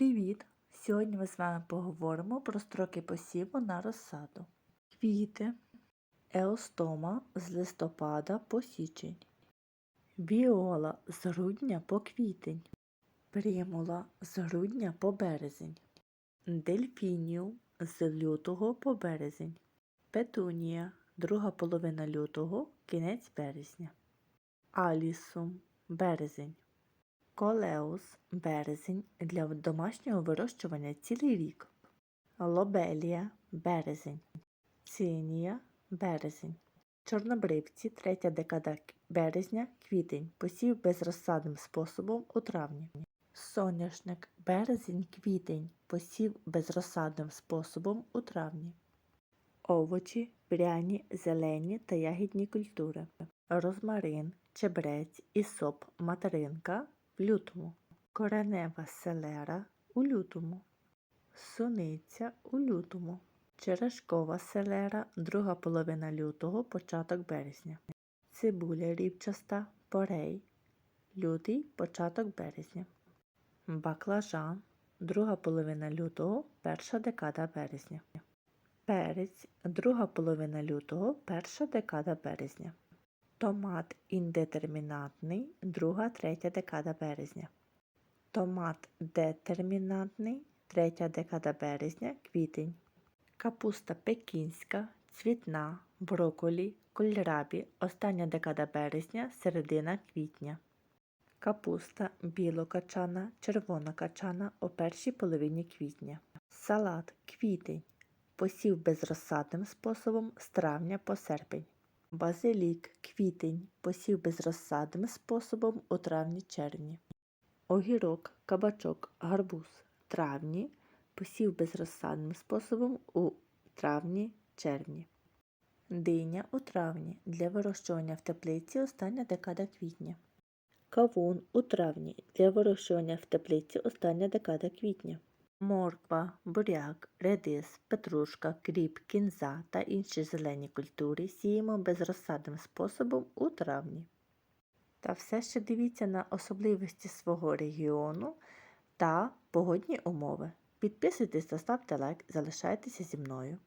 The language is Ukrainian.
Привіт! Сьогодні ми з вами поговоримо про строки посіву на розсаду. Квіти, еостома з листопада по січень, віола з грудня по квітень, примула з грудня по березень, дельфініум з лютого по березень, петунія друга половина лютого, кінець березня, алісум березень. Колеус березень для домашнього вирощування цілий рік. Лобелія березень. Цинія березень. Чорнобривці третя декада березня квітень. Посів безрозсадним способом у травні. Соняшник березень квітень. Посів безрозсадним способом у травні. Овочі, пряні, зелені та ягідні культури. Розмарин, чебрець, ісоп, материнка лютому. Коренева селера у лютому. Суниця у лютому. Черешкова селера друга половина лютого, початок березня. Цибуля рібчаста, порей. Лютий, початок березня. Баклажан друга половина лютого, перша декада березня. Перець друга половина лютого, перша декада березня. Томат індетермінатний, друга третя декада березня. Томат детермінантний, третя декада березня, квітень. Капуста пекінська, цвітна, броколі, кольрабі, остання декада березня, середина квітня. Капуста білокачана, червона качана у першій половині квітня. Салат квітень. Посів безрозсадним способом з травня по серпень. Базилік квітень. Посів безрозсадним способом у травні-червні. Огірок, кабачок, гарбуз травні. Посів безрозсадним способом у травні-червні. Диня у травні для вирощування в теплиці остання декада квітня. Кавун у травні для вирощування в теплиці остання декада квітня. Морква, буряк, редис, петрушка, кріп, кінза та інші зелені культури сіємо безрозсадним способом у травні. Та все ще дивіться на особливості свого регіону та погодні умови. Підписуйтесь та ставте лайк, залишайтеся зі мною.